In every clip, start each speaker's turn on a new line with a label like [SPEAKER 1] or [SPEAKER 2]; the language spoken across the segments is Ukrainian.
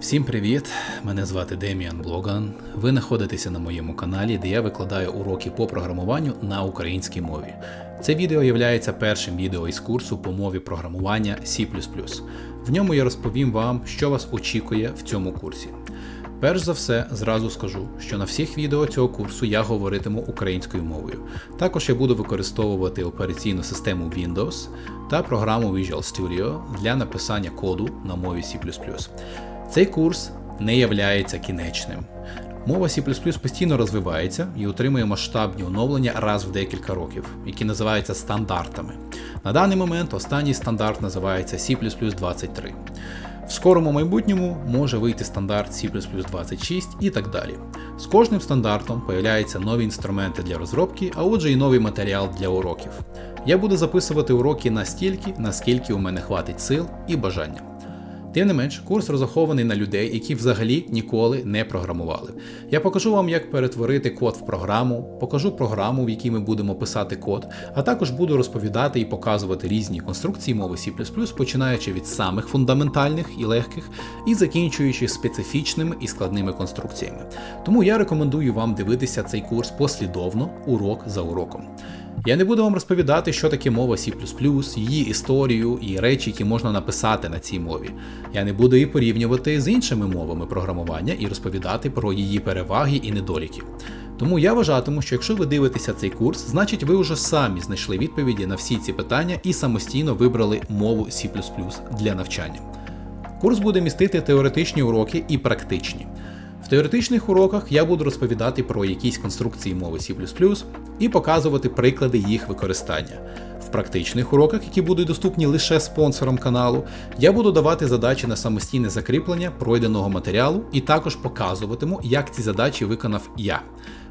[SPEAKER 1] Всім привіт! Мене звати Деміан Блоган. Ви знаходитеся на моєму каналі, де я викладаю уроки по програмуванню на українській мові. Це відео є першим відео із курсу по мові програмування C. В ньому я розповім вам, що вас очікує в цьому курсі. Перш за все, зразу скажу, що на всіх відео цього курсу я говоритиму українською мовою. Також я буду використовувати операційну систему Windows та програму Visual Studio для написання коду на мові C. Цей курс не являється кінечним. Мова C постійно розвивається і отримує масштабні оновлення раз в декілька років, які називаються стандартами. На даний момент останній стандарт називається C 23. В скорому майбутньому може вийти стандарт C 26 і так далі. З кожним стандартом появляються нові інструменти для розробки, а отже і новий матеріал для уроків. Я буду записувати уроки настільки, наскільки у мене хватить сил і бажання. Тим не менш, курс розрахований на людей, які взагалі ніколи не програмували. Я покажу вам, як перетворити код в програму, покажу програму, в якій ми будемо писати код, а також буду розповідати і показувати різні конструкції мови C, починаючи від самих фундаментальних і легких, і закінчуючи специфічними і складними конструкціями. Тому я рекомендую вам дивитися цей курс послідовно, урок за уроком. Я не буду вам розповідати, що таке мова C, її історію і речі, які можна написати на цій мові. Я не буду її порівнювати з іншими мовами програмування і розповідати про її переваги і недоліки. Тому я вважатиму, що якщо ви дивитеся цей курс, значить ви вже самі знайшли відповіді на всі ці питання і самостійно вибрали мову C для навчання. Курс буде містити теоретичні уроки і практичні. В теоретичних уроках я буду розповідати про якісь конструкції мови C і показувати приклади їх використання. В практичних уроках, які будуть доступні лише спонсорам каналу, я буду давати задачі на самостійне закріплення пройденого матеріалу і також показуватиму, як ці задачі виконав я.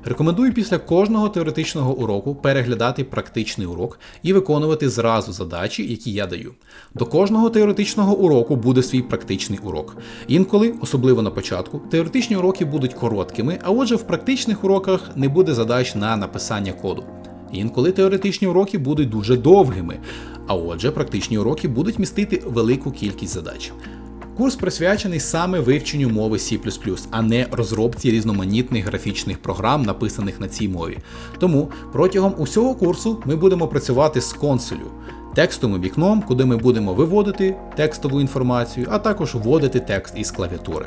[SPEAKER 1] Рекомендую після кожного теоретичного уроку переглядати практичний урок і виконувати зразу задачі, які я даю. До кожного теоретичного уроку буде свій практичний урок. Інколи, особливо на початку, теоретичні уроки будуть короткими, а отже, в практичних уроках не буде задач на написання коду. Інколи теоретичні уроки будуть дуже довгими, а отже, практичні уроки будуть містити велику кількість задач. Курс присвячений саме вивченню мови C, а не розробці різноманітних графічних програм, написаних на цій мові. Тому протягом усього курсу ми будемо працювати з консолю, текстовим вікном, куди ми будемо виводити текстову інформацію, а також вводити текст із клавіатури.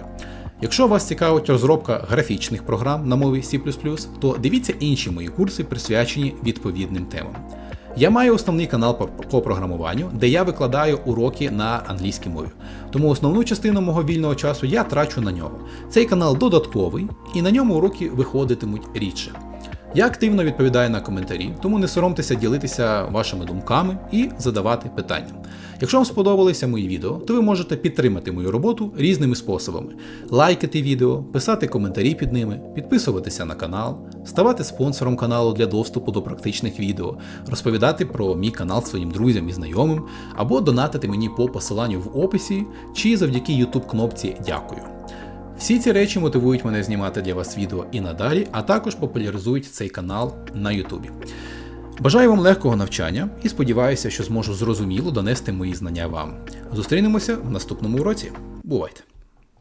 [SPEAKER 1] Якщо вас цікавить розробка графічних програм на мові C, то дивіться інші мої курси, присвячені відповідним темам. Я маю основний канал по програмуванню, де я викладаю уроки на англійській мові. Тому основну частину мого вільного часу я трачу на нього. Цей канал додатковий, і на ньому уроки виходитимуть рідше. Я активно відповідаю на коментарі, тому не соромтеся ділитися вашими думками і задавати питання. Якщо вам сподобалися мої відео, то ви можете підтримати мою роботу різними способами: лайкати відео, писати коментарі під ними, підписуватися на канал, ставати спонсором каналу для доступу до практичних відео, розповідати про мій канал своїм друзям і знайомим, або донатити мені по посиланню в описі чи завдяки YouTube кнопці Дякую. Всі ці речі мотивують мене знімати для вас відео і надалі, а також популяризують цей канал на Ютубі. Бажаю вам легкого навчання і сподіваюся, що зможу зрозуміло донести мої знання вам. Зустрінемося в наступному уроці. Бувайте!